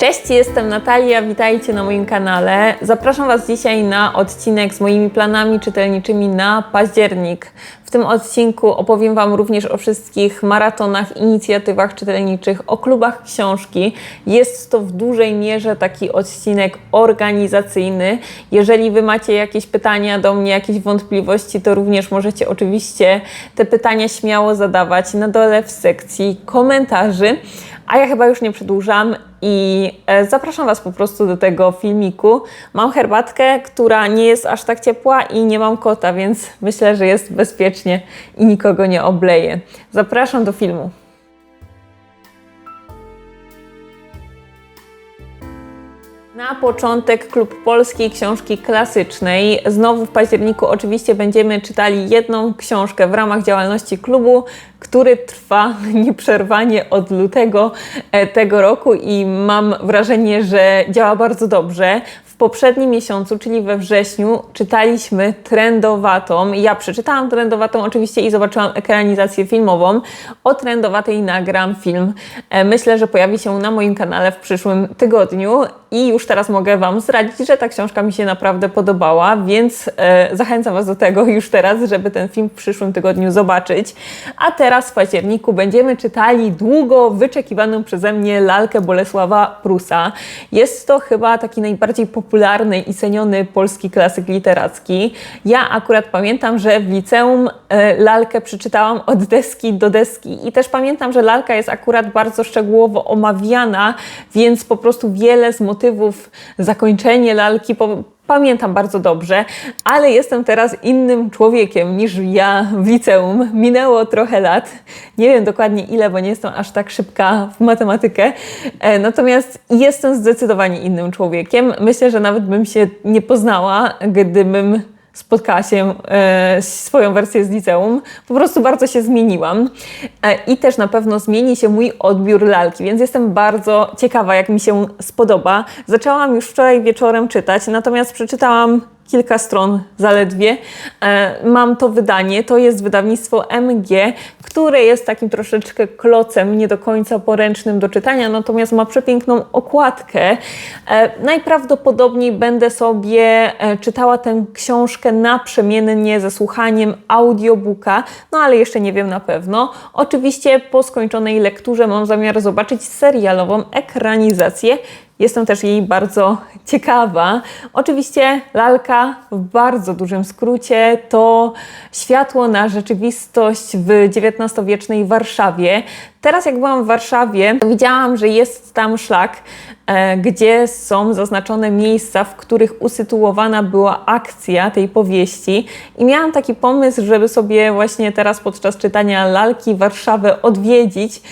Cześć, jestem Natalia, witajcie na moim kanale. Zapraszam Was dzisiaj na odcinek z moimi planami czytelniczymi na październik. W tym odcinku opowiem Wam również o wszystkich maratonach, inicjatywach czytelniczych, o klubach książki. Jest to w dużej mierze taki odcinek organizacyjny. Jeżeli Wy macie jakieś pytania do mnie, jakieś wątpliwości, to również możecie oczywiście te pytania śmiało zadawać na dole w sekcji komentarzy. A ja chyba już nie przedłużam i e, zapraszam Was po prostu do tego filmiku. Mam herbatkę, która nie jest aż tak ciepła i nie mam kota, więc myślę, że jest bezpiecznie i nikogo nie obleję. Zapraszam do filmu. Na początek Klub Polskiej Książki Klasycznej. Znowu w październiku oczywiście będziemy czytali jedną książkę w ramach działalności klubu, który trwa nieprzerwanie od lutego e, tego roku i mam wrażenie, że działa bardzo dobrze. Poprzednim miesiącu, czyli we wrześniu, czytaliśmy Trendowatą. Ja przeczytałam Trendowatą oczywiście i zobaczyłam ekranizację filmową. O Trendowatej nagram film. E, Myślę, że pojawi się na moim kanale w przyszłym tygodniu i już teraz mogę Wam zdradzić, że ta książka mi się naprawdę podobała, więc e, zachęcam Was do tego już teraz, żeby ten film w przyszłym tygodniu zobaczyć. A teraz w październiku będziemy czytali długo wyczekiwaną przeze mnie lalkę Bolesława Prusa. Jest to chyba taki najbardziej popularny i ceniony polski klasyk literacki. Ja akurat pamiętam, że w liceum e, lalkę przeczytałam od deski do deski i też pamiętam, że lalka jest akurat bardzo szczegółowo omawiana, więc po prostu wiele z motywów, zakończenie lalki po, pamiętam bardzo dobrze, ale jestem teraz innym człowiekiem niż ja w liceum. Minęło trochę lat, nie wiem dokładnie ile, bo nie jestem aż tak szybka w matematykę, e, natomiast jestem zdecydowanie innym człowiekiem. Myślę, że nawet bym się nie poznała, gdybym spotkała się e, swoją wersję z liceum. Po prostu bardzo się zmieniłam e, i też na pewno zmieni się mój odbiór lalki, więc jestem bardzo ciekawa, jak mi się spodoba. Zaczęłam już wczoraj wieczorem czytać, natomiast przeczytałam kilka stron zaledwie. E, mam to wydanie, to jest wydawnictwo MG, które jest takim troszeczkę klocem, nie do końca poręcznym do czytania, natomiast ma przepiękną okładkę. E, najprawdopodobniej będę sobie e, czytała tę książkę naprzemiennie ze słuchaniem audiobooka, no ale jeszcze nie wiem na pewno. Oczywiście po skończonej lekturze mam zamiar zobaczyć serialową ekranizację Jestem też jej bardzo ciekawa. Oczywiście lalka w bardzo dużym skrócie to światło na rzeczywistość w XIX-wiecznej Warszawie. Teraz jak byłam w Warszawie, widziałam, że jest tam szlak, e, gdzie są zaznaczone miejsca, w których usytuowana była akcja tej powieści. I miałam taki pomysł, żeby sobie właśnie teraz podczas czytania lalki Warszawę odwiedzić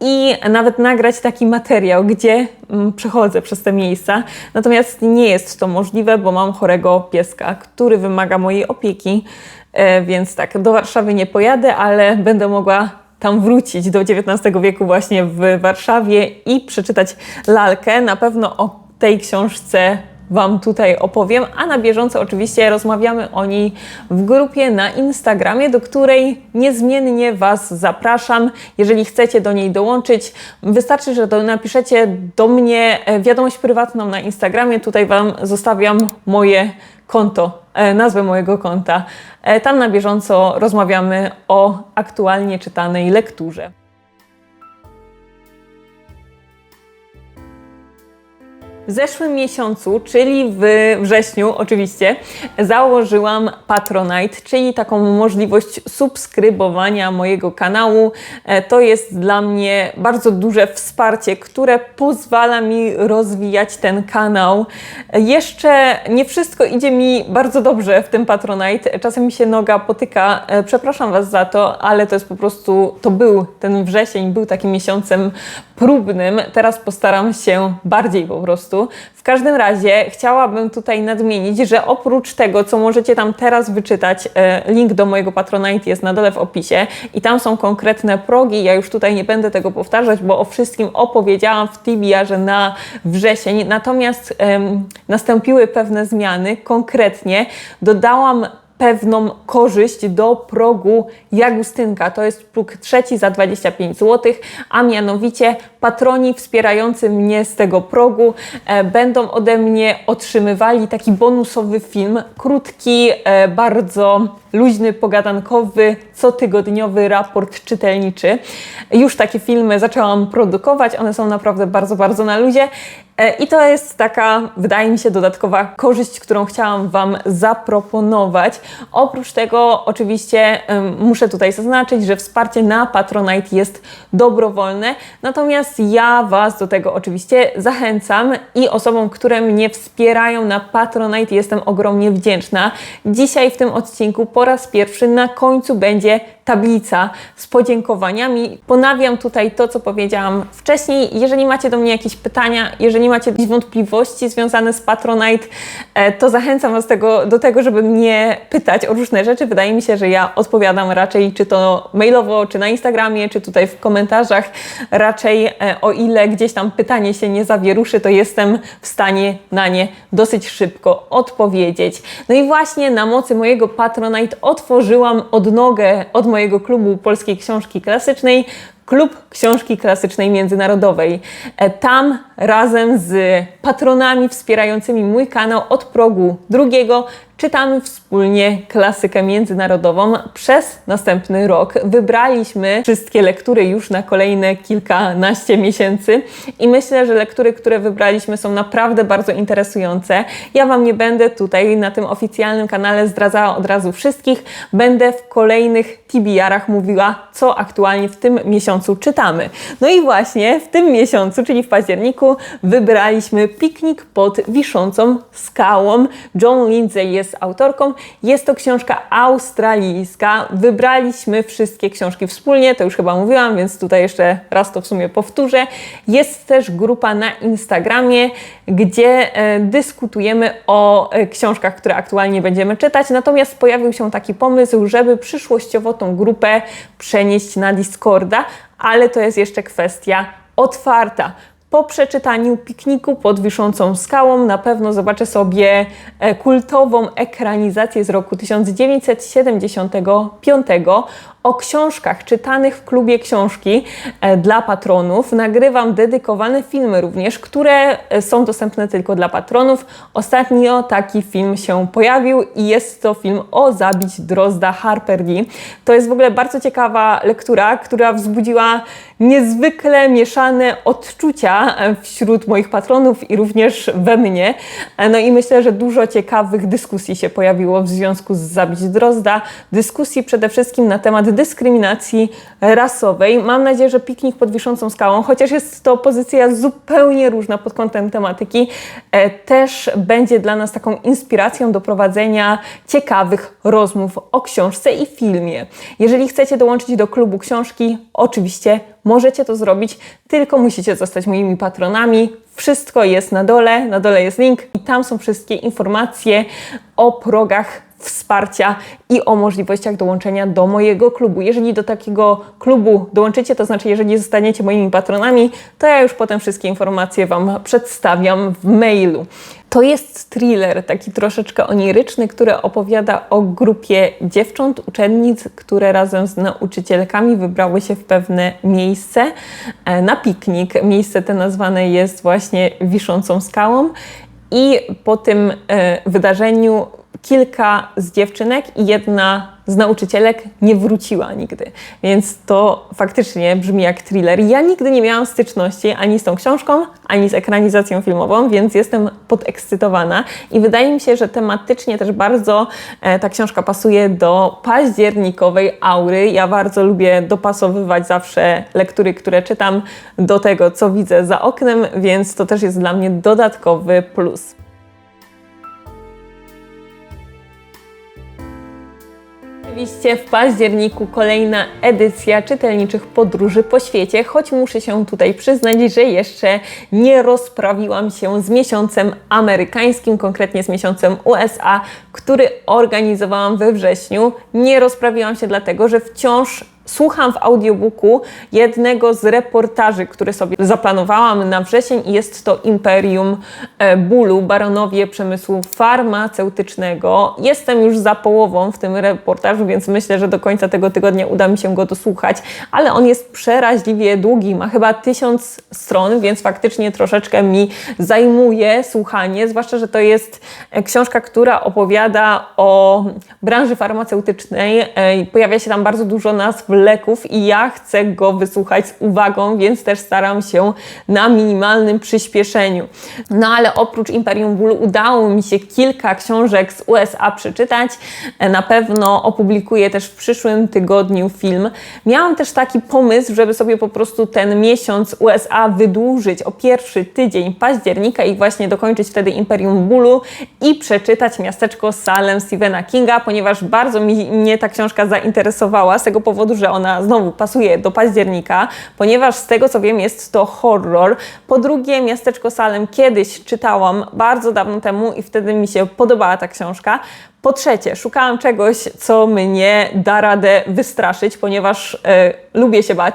i nawet nagrać taki materiał, gdzie mm, przechodzę przez te miejsca. Natomiast nie jest to możliwe, bo mam chorego pieska, który wymaga mojej opieki, e, więc tak, do Warszawy nie pojadę, ale będę mogła tam wrócić do XIX wieku właśnie w Warszawie i przeczytać lalkę. Na pewno o tej książce Wam tutaj opowiem, a na bieżąco oczywiście rozmawiamy o niej w grupie na Instagramie, do której niezmiennie Was zapraszam. Jeżeli chcecie do niej dołączyć, wystarczy, że do, napiszecie do mnie e, wiadomość prywatną na Instagramie. Tutaj Wam zostawiam moje konto, e, nazwę mojego konta. E, Tam na bieżąco rozmawiamy o aktualnie czytanej lekturze. W zeszłym miesiącu, czyli w wrześniu oczywiście, założyłam Patronite, czyli taką możliwość subskrybowania mojego kanału. E, To jest dla mnie bardzo duże wsparcie, które pozwala mi rozwijać ten kanał. Jeszcze nie wszystko idzie mi bardzo dobrze w tym Patronite. Czasem mi się noga potyka. E, Przepraszam Was za to, ale to jest po prostu, to był ten wrzesień, był takim miesiącem próbnym. Teraz postaram się bardziej po prostu. W każdym razie chciałabym tutaj nadmienić, że oprócz tego, co możecie tam teraz wyczytać, e, link do mojego Patronite jest na dole w opisie i tam są konkretne progi. Ja już tutaj nie będę tego powtarzać, bo o wszystkim opowiedziałam w TBR na wrzesień. Natomiast em, nastąpiły pewne zmiany. Konkretnie dodałam pewną korzyść do progu Jagustynka. To jest próg trzeci za 25 zł, a mianowicie patroni wspierający mnie z tego progu e, będą ode mnie otrzymywali taki bonusowy film, krótki, e, bardzo luźny, pogadankowy, cotygodniowy raport czytelniczy. Już takie filmy zaczęłam produkować, one są naprawdę bardzo, bardzo na luzie. E, I to jest taka, wydaje mi się, dodatkowa korzyść, którą chciałam Wam zaproponować. Oprócz tego, oczywiście, muszę tutaj zaznaczyć, że wsparcie na Patronite jest dobrowolne, natomiast ja Was do tego oczywiście zachęcam i osobom, które mnie wspierają na Patronite, jestem ogromnie wdzięczna. Dzisiaj w tym odcinku po raz pierwszy na końcu będzie tablica z podziękowaniami. Ponawiam tutaj to, co powiedziałam wcześniej. Jeżeli macie do mnie jakieś pytania, jeżeli macie jakieś wątpliwości związane z Patronite, e, to zachęcam Was tego, do tego, żeby mnie pytać o różne rzeczy. Wydaje mi się, że ja odpowiadam raczej, czy to mailowo, czy na Instagramie, czy tutaj w komentarzach. Raczej e, o ile gdzieś tam pytanie się nie zawieruszy, to jestem w stanie na nie dosyć szybko odpowiedzieć. No i właśnie na mocy mojego Patronite otworzyłam odnogę od mojego klubu polskiej książki klasycznej, Klub Książki Klasycznej Międzynarodowej. E, tam razem z patronami wspierającymi mój kanał od progu drugiego czytamy wspólnie klasykę międzynarodową przez następny rok. Wybraliśmy wszystkie lektury już na kolejne kilkanaście miesięcy i myślę, że lektury, które wybraliśmy są naprawdę bardzo interesujące. Ja Wam nie będę tutaj na tym oficjalnym kanale zdradzała od razu wszystkich. Będę w kolejnych TBR-ach mówiła, co aktualnie w tym miesiącu czytamy. No i właśnie w tym miesiącu, czyli w październiku, wybraliśmy Piknik pod wiszącą skałą. John Lindsay jest autorką. Jest to książka australijska. Wybraliśmy wszystkie książki wspólnie, to już chyba mówiłam, więc tutaj jeszcze raz to w sumie powtórzę. Jest też grupa na Instagramie, gdzie e, dyskutujemy o e, książkach, które aktualnie będziemy czytać. Natomiast pojawił się taki pomysł, żeby przyszłościowo tą grupę przenieść na Discorda, ale to jest jeszcze kwestia otwarta. Po przeczytaniu pikniku pod wiszącą skałą na pewno zobaczę sobie e, kultową ekranizację z roku 1975 o książkach czytanych w klubie książki e, dla patronów. Nagrywam dedykowane filmy również, które e, są dostępne tylko dla patronów. Ostatnio taki film się pojawił i jest to film o zabić Drozda Harper Lee. To jest w ogóle bardzo ciekawa lektura, która wzbudziła niezwykle mieszane odczucia e, wśród moich patronów i również we mnie. No i myślę, że dużo ciekawych dyskusji się pojawiło w związku z zabić Drozda. Dyskusji przede wszystkim na temat dyskryminacji rasowej. Mam nadzieję, że piknik pod wiszącą skałą, chociaż jest to pozycja zupełnie różna pod kątem tematyki, e, też będzie dla nas taką inspiracją do prowadzenia ciekawych rozmów o książce i filmie. Jeżeli chcecie dołączyć do klubu książki, oczywiście możecie to zrobić, tylko musicie zostać moimi patronami. Wszystko jest na dole, na dole jest link i tam są wszystkie informacje o progach wsparcia i o możliwościach dołączenia do mojego klubu. Jeżeli do takiego klubu dołączycie, to znaczy jeżeli zostaniecie moimi patronami, to ja już potem wszystkie informacje Wam przedstawiam w mailu. To jest thriller, taki troszeczkę oniryczny, który opowiada o grupie dziewcząt, uczennic, które razem z nauczycielkami wybrały się w pewne miejsce e, na piknik. Miejsce te nazwane jest właśnie Wiszącą Skałą. I po tym e, wydarzeniu kilka z dziewczynek i jedna z nauczycielek nie wróciła nigdy. Więc to faktycznie brzmi jak thriller. Ja nigdy nie miałam styczności ani z tą książką, ani z ekranizacją filmową, więc jestem podekscytowana i wydaje mi się, że tematycznie też bardzo e, ta książka pasuje do październikowej aury. Ja bardzo lubię dopasowywać zawsze lektury, które czytam do tego, co widzę za oknem, więc to też jest dla mnie dodatkowy plus. Oczywiście w październiku kolejna edycja czytelniczych podróży po świecie, choć muszę się tutaj przyznać, że jeszcze nie rozprawiłam się z miesiącem amerykańskim, konkretnie z miesiącem USA, który organizowałam we wrześniu. Nie rozprawiłam się dlatego, że wciąż Słucham w audiobooku jednego z reportaży, które sobie zaplanowałam na wrzesień i jest to Imperium e, Bólu, baronowie przemysłu farmaceutycznego. Jestem już za połową w tym reportażu, więc myślę, że do końca tego tygodnia uda mi się go dosłuchać, ale on jest przeraźliwie długi, ma chyba tysiąc stron, więc faktycznie troszeczkę mi zajmuje słuchanie, zwłaszcza, że to jest e, książka, która opowiada o branży farmaceutycznej. E, Pojawia się tam bardzo dużo nazw leków i ja chcę go wysłuchać z uwagą, więc też staram się na minimalnym przyspieszeniu. No ale oprócz Imperium Bólu udało mi się kilka książek z USA przeczytać. E, Na pewno opublikuję też w przyszłym tygodniu film. Miałam też taki pomysł, żeby sobie po prostu ten miesiąc USA wydłużyć o pierwszy tydzień października i właśnie dokończyć wtedy Imperium Bólu i przeczytać Miasteczko Salem Stephena Kinga, ponieważ bardzo mi, mnie ta książka zainteresowała z tego powodu, że ona znowu pasuje do października, ponieważ z tego co wiem jest to horror. Po drugie, Miasteczko Salem kiedyś czytałam bardzo dawno temu i wtedy mi się podobała ta książka. Po trzecie, szukałam czegoś, co mnie da radę wystraszyć, ponieważ e, lubię się bać.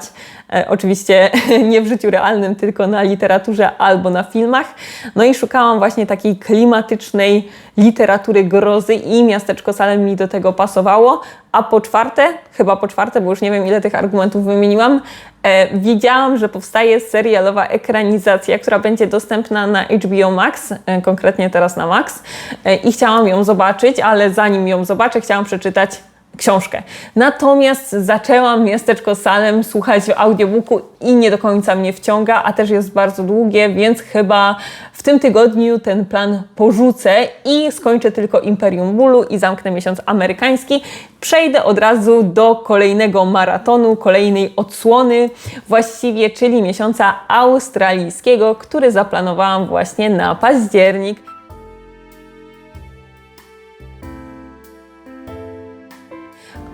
E, oczywiście nie w życiu realnym, tylko na literaturze albo na filmach. No i szukałam właśnie takiej klimatycznej literatury grozy i miasteczko Salem mi do tego pasowało. A po czwarte, chyba po czwarte, bo już nie wiem ile tych argumentów wymieniłam, e, wiedziałam, że powstaje serialowa ekranizacja, która będzie dostępna na HBO Max, e, konkretnie teraz na Max. E, i chciałam ją zobaczyć, ale zanim ją zobaczę, chciałam przeczytać książkę. Natomiast zaczęłam Miasteczko Salem słuchać w audiobooku i nie do końca mnie wciąga, a też jest bardzo długie, więc chyba w tym tygodniu ten plan porzucę i skończę tylko Imperium Bólu i zamknę miesiąc amerykański. Przejdę od razu do kolejnego maratonu, kolejnej odsłony właściwie, czyli miesiąca australijskiego, który zaplanowałam właśnie na październik.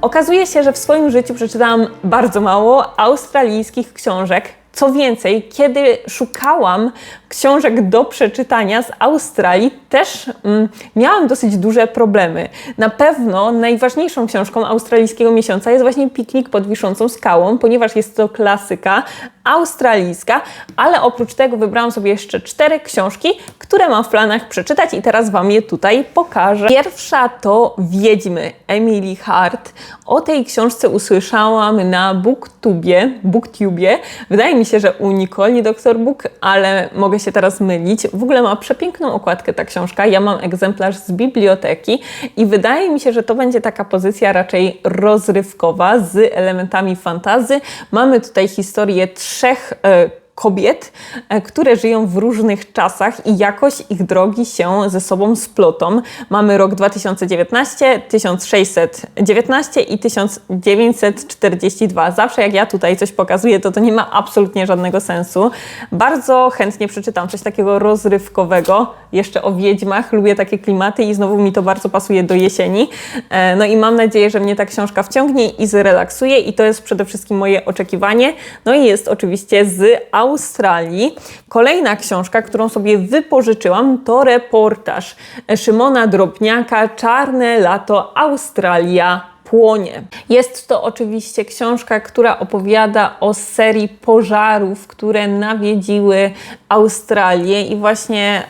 Okazuje się, że w swoim życiu przeczytałam bardzo mało australijskich książek. Co więcej, kiedy szukałam książek do przeczytania z Australii, też mm, miałam dosyć duże problemy. Na pewno najważniejszą książką australijskiego miesiąca jest właśnie Piknik pod wiszącą skałą, ponieważ jest to klasyka australijska, ale oprócz tego wybrałam sobie jeszcze cztery książki, które mam w planach przeczytać i teraz Wam je tutaj pokażę. Pierwsza to Wiedźmy Emily Hart. O tej książce usłyszałam na Booktubie, Booktubie. Wydaje mi się, że u Nicole Dr. Book, ale mogę się teraz mylić. W ogóle ma przepiękną okładkę ta książka. Ja mam egzemplarz z biblioteki i wydaje mi się, że to będzie taka pozycja raczej rozrywkowa z elementami fantazy. Mamy tutaj historię trzech e, kobiet, e, które żyją w różnych czasach i jakoś ich drogi się ze sobą splotą. Mamy rok 2019, 1619 i 1942. Zawsze jak ja tutaj coś pokazuję, to to nie ma absolutnie żadnego sensu. Bardzo chętnie przeczytam coś takiego rozrywkowego, jeszcze o wiedźmach. Lubię takie klimaty i znowu mi to bardzo pasuje do jesieni. E, No i mam nadzieję, że mnie ta książka wciągnie i zrelaksuje i to jest przede wszystkim moje oczekiwanie. No i jest oczywiście z Australii. Kolejna książka, którą sobie wypożyczyłam, to reportaż Szymona Drobniaka Czarne lato Australia płonie. Jest to oczywiście książka, która opowiada o serii pożarów, które nawiedziły Australię i właśnie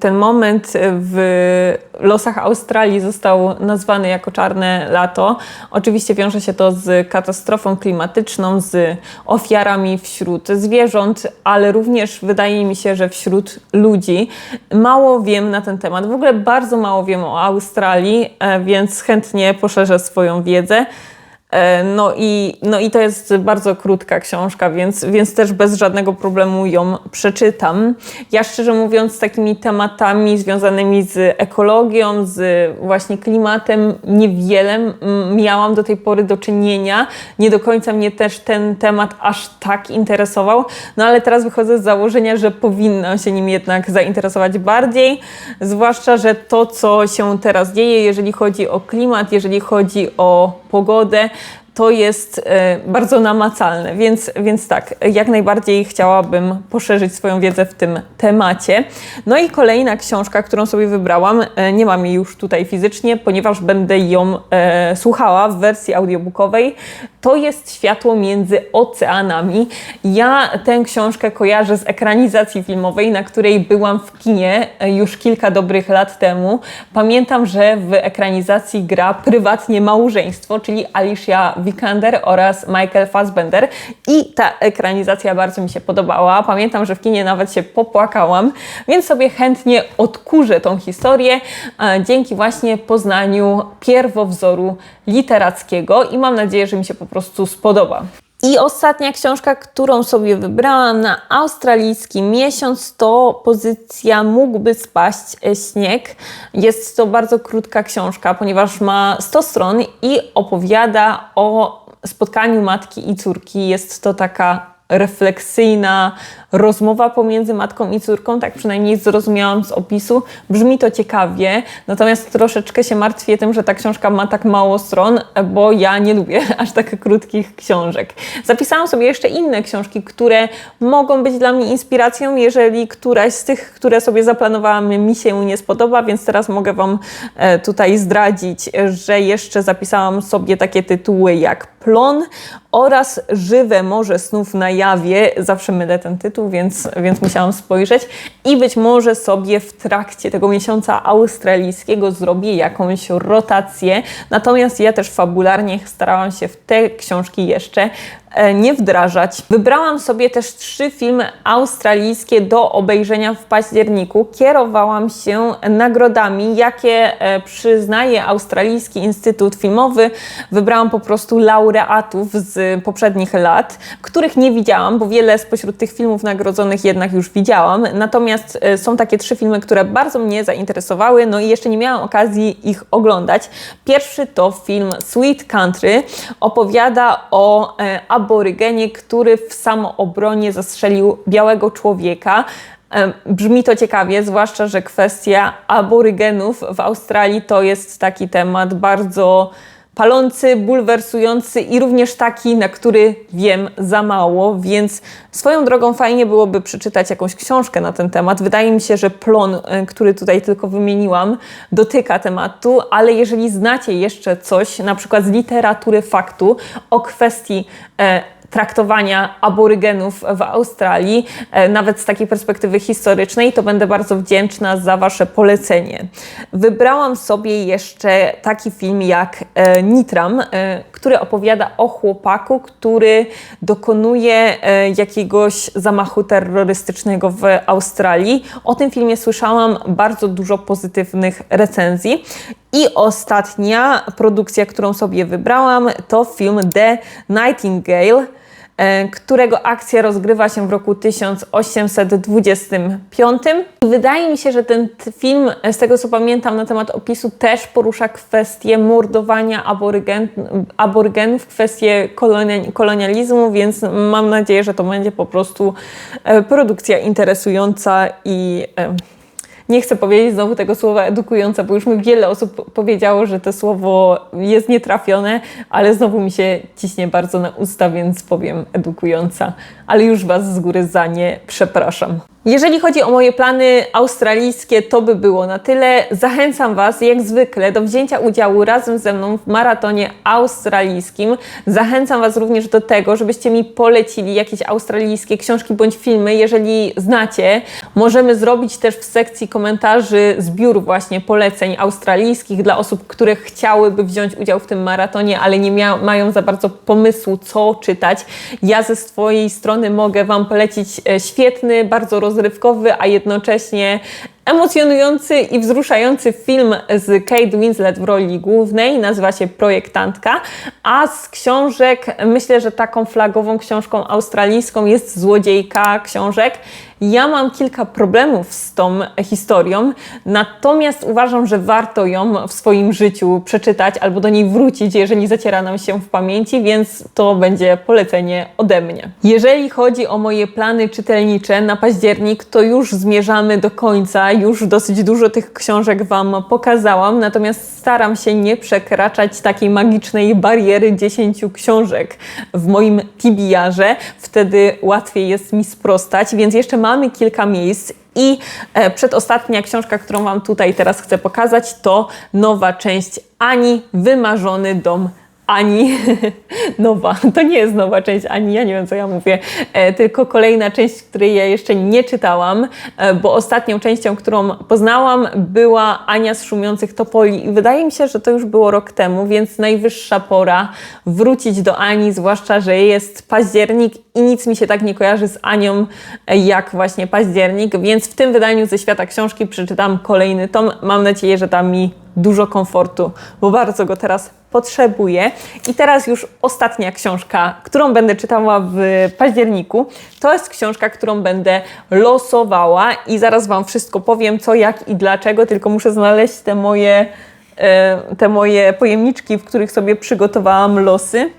ten moment w losach Australii został nazwany jako czarne lato. Oczywiście wiąże się to z katastrofą klimatyczną, z ofiarami wśród zwierząt, ale również wydaje mi się, że wśród ludzi. Mało wiem na ten temat. W ogóle bardzo mało wiem o Australii, e, więc chętnie poszerzę swoją wiedzę. E, No i, no i to jest bardzo krótka książka, więc, więc też bez żadnego problemu ją przeczytam. Ja szczerze mówiąc, z takimi tematami związanymi z ekologią, z właśnie klimatem, niewiele miałam do tej pory do czynienia. Nie do końca mnie też ten temat aż tak interesował, no ale teraz wychodzę z założenia, że powinnam się nim jednak zainteresować bardziej, zwłaszcza, że to, co się teraz dzieje, jeżeli chodzi o klimat, jeżeli chodzi o pogodę, to jest e, bardzo namacalne, więc, więc tak, jak najbardziej chciałabym poszerzyć swoją wiedzę w tym temacie. No i kolejna książka, którą sobie wybrałam, e, nie mam jej już tutaj fizycznie, ponieważ będę ją e, słuchała w wersji audiobookowej, to jest Światło między oceanami. Ja tę książkę kojarzę z ekranizacji filmowej, na której byłam w kinie e, już kilka dobrych lat temu. Pamiętam, że w ekranizacji gra prywatnie małżeństwo, czyli Alicia Vikander oraz Michael Fassbender i ta ekranizacja bardzo mi się podobała. Pamiętam, że w kinie nawet się popłakałam, więc sobie chętnie odkurzę tą historię dzięki właśnie poznaniu pierwowzoru literackiego i mam nadzieję, że mi się po prostu spodoba. I ostatnia książka, którą sobie wybrałam na australijski miesiąc, to pozycja Mógłby spaść śnieg. Jest to bardzo krótka książka, ponieważ ma 100 stron i opowiada o spotkaniu matki i córki. Jest to taka refleksyjna rozmowa pomiędzy matką i córką, tak przynajmniej zrozumiałam z opisu. Brzmi to ciekawie, natomiast troszeczkę się martwię tym, że ta książka ma tak mało stron, bo ja nie lubię aż tak krótkich książek. Zapisałam sobie jeszcze inne książki, które mogą być dla mnie inspiracją, jeżeli któraś z tych, które sobie zaplanowałam, mi się nie spodoba, więc teraz mogę Wam e, tutaj zdradzić, że jeszcze zapisałam sobie takie tytuły jak Plon oraz Żywe Morze Snów na jawie. Zawsze mylę ten tytuł, więc, więc musiałam spojrzeć. I być może sobie w trakcie tego miesiąca australijskiego zrobię jakąś rotację. Natomiast ja też fabularnie starałam się w te książki jeszcze nie wdrażać. Wybrałam sobie też trzy filmy australijskie do obejrzenia w październiku. Kierowałam się nagrodami, jakie e, przyznaje Australijski Instytut Filmowy. Wybrałam po prostu laureatów z poprzednich lat, których nie widziałam, bo wiele spośród tych filmów nagrodzonych jednak już widziałam. Natomiast e, są takie trzy filmy, które bardzo mnie zainteresowały, no i jeszcze nie miałam okazji ich oglądać. Pierwszy to film Sweet Country. Opowiada o e, aborygenie, który w samoobronie zastrzelił białego człowieka. E, Brzmi to ciekawie, zwłaszcza, że kwestia aborygenów w Australii to jest taki temat bardzo palący, bulwersujący i również taki, na który wiem za mało, więc swoją drogą fajnie byłoby przeczytać jakąś książkę na ten temat. Wydaje mi się, że plon, e, który tutaj tylko wymieniłam, dotyka tematu, ale jeżeli znacie jeszcze coś, na przykład z literatury faktu o kwestii e, traktowania aborygenów w Australii, e, nawet z takiej perspektywy historycznej, to będę bardzo wdzięczna za Wasze polecenie. Wybrałam sobie jeszcze taki film jak e, Nitram, e, który opowiada o chłopaku, który dokonuje jakiegoś zamachu terrorystycznego w Australii. O tym filmie słyszałam bardzo dużo pozytywnych recenzji. I ostatnia produkcja, którą sobie wybrałam, to film The Nightingale e, którego akcja rozgrywa się w roku 1825. I wydaje mi się, że ten film, z tego co pamiętam na temat opisu, też porusza kwestię mordowania aborygen, aborygenów, kwestię kolonializmu, więc mam nadzieję, że to będzie po prostu e, produkcja interesująca i e, nie chcę powiedzieć znowu tego słowa edukująca, bo już mi wiele osób powiedziało, że to słowo jest nietrafione, ale znowu mi się ciśnie bardzo na usta, więc powiem edukująca. Ale już Was z góry za nie przepraszam. Jeżeli chodzi o moje plany australijskie, to by było na tyle. Zachęcam Was jak zwykle do wzięcia udziału razem ze mną w maratonie australijskim. Zachęcam Was również do tego, żebyście mi polecili jakieś australijskie książki bądź filmy, jeżeli znacie. Możemy zrobić też w sekcji komentarzy zbiór właśnie poleceń australijskich dla osób, które chciałyby wziąć udział w tym maratonie, ale nie mają za bardzo pomysłu, co czytać. Ja ze swojej strony mogę Wam polecić e, świetny, bardzo rozwijający rozrywkowy, a jednocześnie emocjonujący i wzruszający film z Kate Winslet w roli głównej, nazywa się Projektantka, a z książek myślę, że taką flagową książką australijską jest Złodziejka książek. Ja mam kilka problemów z tą historią, natomiast uważam, że warto ją w swoim życiu przeczytać albo do niej wrócić, jeżeli zaciera nam się w pamięci, więc to będzie polecenie ode mnie. Jeżeli chodzi o moje plany czytelnicze na październik, to już zmierzamy do końca już dosyć dużo tych książek Wam pokazałam, natomiast staram się nie przekraczać takiej magicznej bariery 10 książek w moim TBR-ze. Wtedy łatwiej jest mi sprostać, więc jeszcze mamy kilka miejsc i e, przedostatnia książka, którą Wam tutaj teraz chcę pokazać, to nowa część Ani, Wymarzony dom Ani. nowa, to nie jest nowa część Ani, ja nie wiem co ja mówię, e, tylko kolejna część, której ja jeszcze nie czytałam, e, bo ostatnią częścią, którą poznałam, była Ania z Szumiących Topoli i wydaje mi się, że to już było rok temu, więc najwyższa pora wrócić do Ani, zwłaszcza, że jest październik i nic mi się tak nie kojarzy z Anią e, jak właśnie październik, więc w tym wydaniu ze świata książki przeczytam kolejny tom. Mam nadzieję, że da mi dużo komfortu, bo bardzo go teraz potrzebuję. I teraz już ostatnia książka, którą będę czytała w październiku. To jest książka, którą będę losowała i zaraz Wam wszystko powiem, co, jak i dlaczego, tylko muszę znaleźć te moje, e, te moje pojemniczki, w których sobie przygotowałam losy.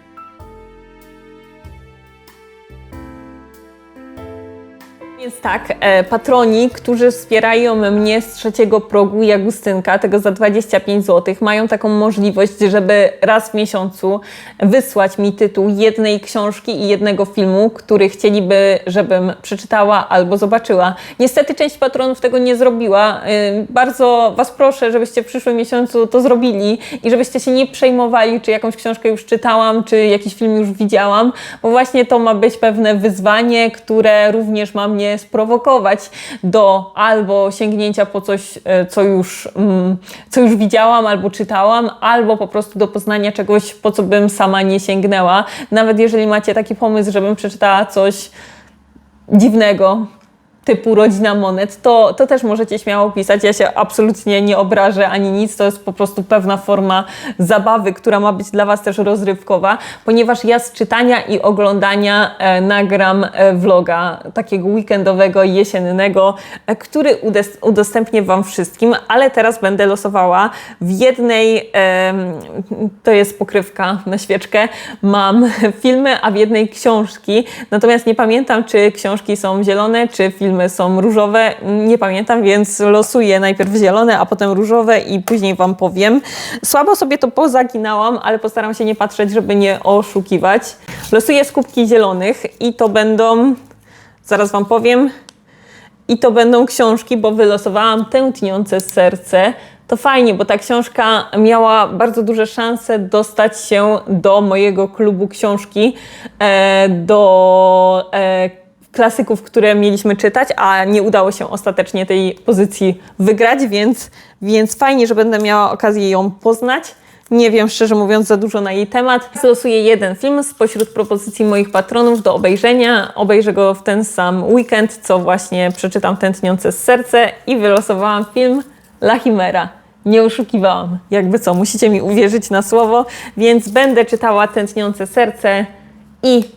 Więc tak, e, patroni, którzy wspierają mnie z trzeciego progu i Agustynka, tego za 25 zł, mają taką możliwość, żeby raz w miesiącu wysłać mi tytuł jednej książki i jednego filmu, który chcieliby, żebym przeczytała albo zobaczyła. Niestety część patronów tego nie zrobiła. E, Bardzo Was proszę, żebyście w przyszłym miesiącu to zrobili i żebyście się nie przejmowali, czy jakąś książkę już czytałam, czy jakiś film już widziałam, bo właśnie to ma być pewne wyzwanie, które również ma mnie sprowokować do albo sięgnięcia po coś, e, co już, mm, co już widziałam albo czytałam, albo po prostu do poznania czegoś, po co bym sama nie sięgnęła. Nawet jeżeli macie taki pomysł, żebym przeczytała coś dziwnego, typu rodzina monet, to, to też możecie śmiało pisać. Ja się absolutnie nie obrażę ani nic. To jest po prostu pewna forma zabawy, która ma być dla Was też rozrywkowa, ponieważ ja z czytania i oglądania e, nagram e, vloga takiego weekendowego, jesiennego, e, który udostępnię Wam wszystkim, ale teraz będę losowała w jednej, em, to jest pokrywka na świeczkę, mam filmy, a w jednej książki. Natomiast nie pamiętam, czy książki są zielone, czy filmy są różowe. Nie pamiętam, więc losuję najpierw zielone, a potem różowe i później Wam powiem. Słabo sobie to pozaginałam, ale postaram się nie patrzeć, żeby nie oszukiwać. Losuję z kubki zielonych i to będą, zaraz Wam powiem, i to będą książki, bo wylosowałam Tętniące serce. To fajnie, bo ta książka miała bardzo duże szanse dostać się do mojego klubu książki, e, do e, klasyków, które mieliśmy czytać, a nie udało się ostatecznie tej pozycji wygrać, więc, więc fajnie, że będę miała okazję ją poznać. Nie wiem, szczerze mówiąc, za dużo na jej temat. Losuję jeden film spośród propozycji moich patronów do obejrzenia. Obejrzę go w ten sam weekend, co właśnie przeczytam Tętniące serce i wylosowałam film La Chimera. Nie oszukiwałam. Jakby co, musicie mi uwierzyć na słowo, więc będę czytała Tętniące serce i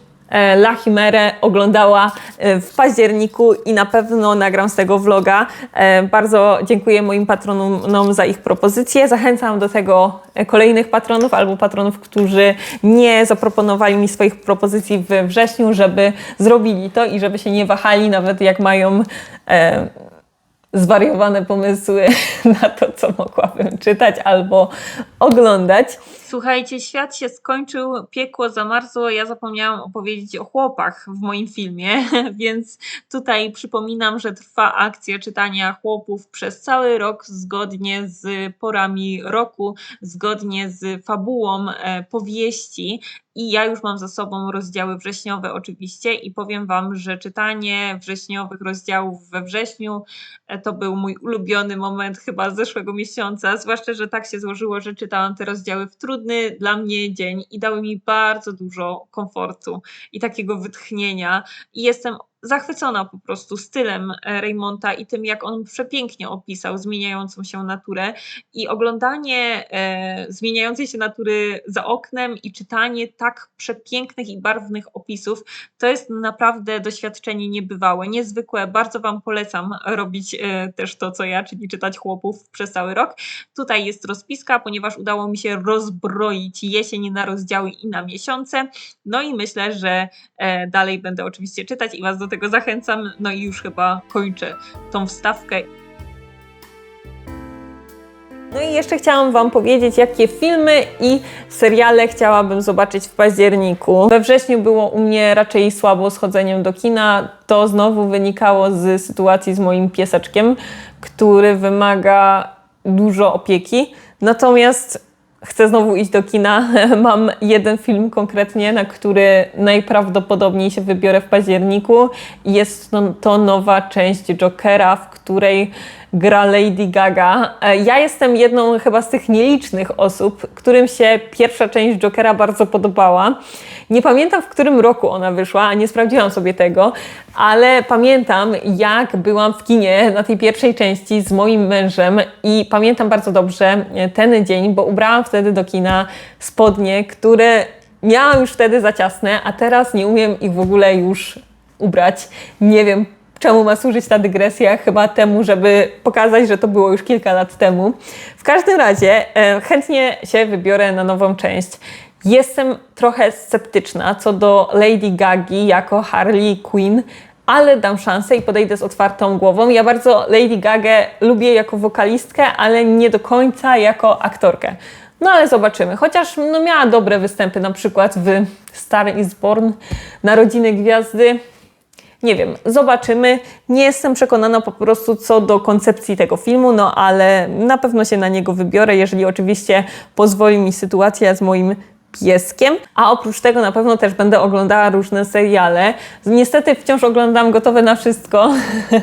La Chimerę oglądała e, w październiku i na pewno nagram z tego vloga. E, Bardzo dziękuję moim patronom za ich propozycje. Zachęcam do tego e, kolejnych patronów albo patronów, którzy nie zaproponowali mi swoich propozycji we wrześniu, żeby zrobili to i żeby się nie wahali, nawet jak mają e, zwariowane pomysły na to, co mogłabym czytać albo oglądać. Słuchajcie, świat się skończył, piekło zamarzło. Ja zapomniałam opowiedzieć o chłopach w moim filmie, więc tutaj przypominam, że trwa akcja czytania chłopów przez cały rok zgodnie z porami roku, zgodnie z fabułą e, powieści. I ja już mam za sobą rozdziały wrześniowe, oczywiście, i powiem Wam, że czytanie wrześniowych rozdziałów we wrześniu e, to był mój ulubiony moment chyba z zeszłego miesiąca. Zwłaszcza, że tak się złożyło, że czytałam te rozdziały w trudny dla mnie dzień i dały mi bardzo dużo komfortu i takiego wytchnienia. I jestem zachwycona po prostu stylem e, Raymonta i tym, jak on przepięknie opisał zmieniającą się naturę. I oglądanie e, zmieniającej się natury za oknem i czytanie tak przepięknych i barwnych opisów, to jest naprawdę doświadczenie niebywałe, niezwykłe. Bardzo Wam polecam robić e, też to, co ja, czyli czytać chłopów przez cały rok. Tutaj jest rozpiska, ponieważ udało mi się rozbroić jesień na rozdziały i na miesiące. No i myślę, że e, dalej będę oczywiście czytać i Was do tego zachęcam. No i już chyba kończę tą wstawkę. No i jeszcze chciałam Wam powiedzieć, jakie filmy i seriale chciałabym zobaczyć w październiku. We wrześniu było u mnie raczej słabo z chodzeniem do kina. To znowu wynikało z sytuacji z moim pieseczkiem, który wymaga dużo opieki. Natomiast chcę znowu iść do kina. Mam jeden film konkretnie, na który najprawdopodobniej się wybiorę w październiku. Jest to, nowa część Jokera, w której gra Lady Gaga. E, Ja jestem jedną chyba z tych nielicznych osób, którym się pierwsza część Jokera bardzo podobała. Nie pamiętam, w którym roku ona wyszła, a nie sprawdziłam sobie tego, ale pamiętam, jak byłam w kinie na tej pierwszej części z moim mężem i pamiętam bardzo dobrze ten dzień, bo ubrałam wtedy do kina spodnie, które miałam już wtedy za ciasne, a teraz nie umiem ich w ogóle już ubrać. Nie wiem, czemu ma służyć ta dygresja? Chyba temu, żeby pokazać, że to było już kilka lat temu. W każdym razie e, chętnie się wybiorę na nową część. Jestem trochę sceptyczna co do Lady Gagi jako Harley Quinn, ale dam szansę i podejdę z otwartą głową. Ja bardzo Lady Gagę lubię jako wokalistkę, ale nie do końca jako aktorkę. No ale zobaczymy. Chociaż no, miała dobre występy, na przykład w Star is Born, Narodziny Gwiazdy. Nie wiem, zobaczymy. Nie jestem przekonana po prostu co do koncepcji tego filmu, no ale na pewno się na niego wybiorę, jeżeli oczywiście pozwoli mi sytuacja z moim pieskiem, a oprócz tego na pewno też będę oglądała różne seriale. Niestety wciąż oglądam gotowe na wszystko.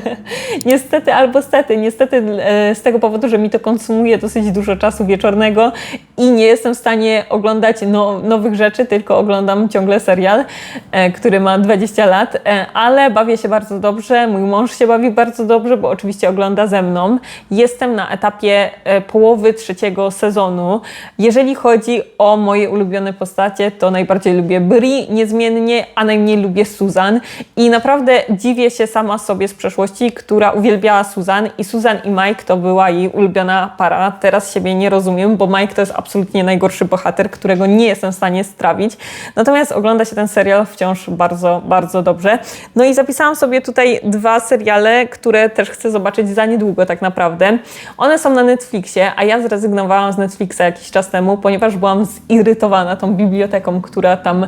niestety albo stety, niestety e, z tego powodu, że mi to konsumuje dosyć dużo czasu wieczornego i nie jestem w stanie oglądać no, nowych rzeczy, tylko oglądam ciągle serial, e, który ma 20 lat, e, ale bawię się bardzo dobrze, mój mąż się bawi bardzo dobrze, bo oczywiście ogląda ze mną. Jestem na etapie połowy trzeciego sezonu. Jeżeli chodzi o moje ulubione postacie, to najbardziej lubię Bri niezmiennie, a najmniej lubię Susan i naprawdę dziwię się sama sobie z przeszłości, która uwielbiała Susan i Susan i Mike to była jej ulubiona para. Teraz siebie nie rozumiem, bo Mike to jest absolutnie najgorszy bohater, którego nie jestem w stanie strawić. Natomiast ogląda się ten serial wciąż bardzo, bardzo dobrze. No i zapisałam sobie tutaj dwa seriale, które też chcę zobaczyć za niedługo tak naprawdę. One są na Netflixie, a ja zrezygnowałam z Netflixa jakiś czas temu, ponieważ byłam zirytowana tą biblioteką, która tam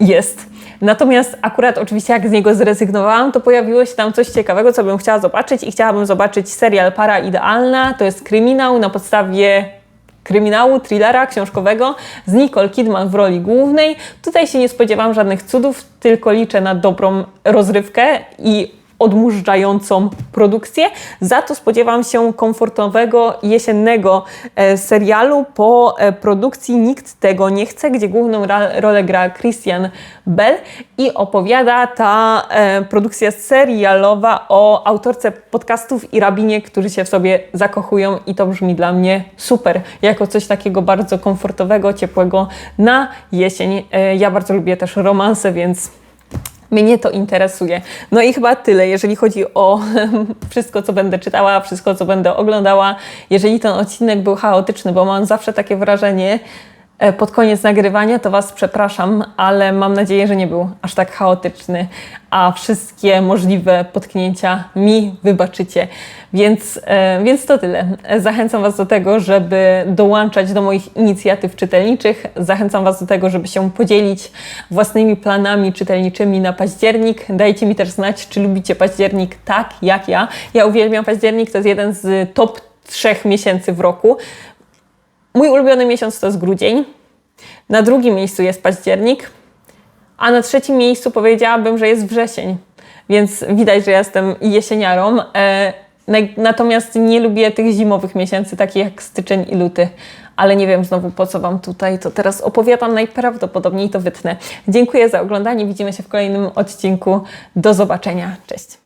jest. Natomiast akurat oczywiście jak z niego zrezygnowałam, to pojawiło się tam coś ciekawego, co bym chciała zobaczyć i chciałabym zobaczyć serial Para Idealna. To jest kryminał na podstawie kryminału, thrillera książkowego z Nicole Kidman w roli głównej. Tutaj się nie spodziewam żadnych cudów, tylko liczę na dobrą rozrywkę i odmurzającą produkcję. Za to spodziewam się komfortowego jesiennego e, serialu po e, produkcji Nikt tego nie chce, gdzie główną rolę gra Christian Bell i opowiada ta e, produkcja serialowa o autorce podcastów i rabinie, którzy się w sobie zakochują i to brzmi dla mnie super, jako coś takiego bardzo komfortowego, ciepłego na jesień. Ja bardzo lubię też romanse, więc mnie to interesuje. No i chyba tyle, jeżeli chodzi o wszystko, co będę czytała, wszystko, co będę oglądała. Jeżeli ten odcinek był chaotyczny, bo mam zawsze takie wrażenie pod koniec nagrywania, to Was przepraszam, ale mam nadzieję, że nie był aż tak chaotyczny, a wszystkie możliwe potknięcia mi wybaczycie. Więc, e, więc to tyle. Zachęcam Was do tego, żeby dołączać do moich inicjatyw czytelniczych. Zachęcam Was do tego, żeby się podzielić własnymi planami czytelniczymi na październik. Dajcie mi też znać, czy lubicie październik tak jak ja. Ja uwielbiam październik, to jest jeden z top trzech miesięcy w roku. Mój ulubiony miesiąc to jest grudzień. Na drugim miejscu jest październik, a na trzecim miejscu powiedziałabym, że jest wrzesień. Więc widać, że jestem jesieniarą. E, natomiast nie lubię tych zimowych miesięcy, takich jak styczeń i luty. Ale nie wiem znowu po co Wam tutaj to teraz opowiadam. Najprawdopodobniej to wytnę. Dziękuję za oglądanie. Widzimy się w kolejnym odcinku. Do zobaczenia. Cześć.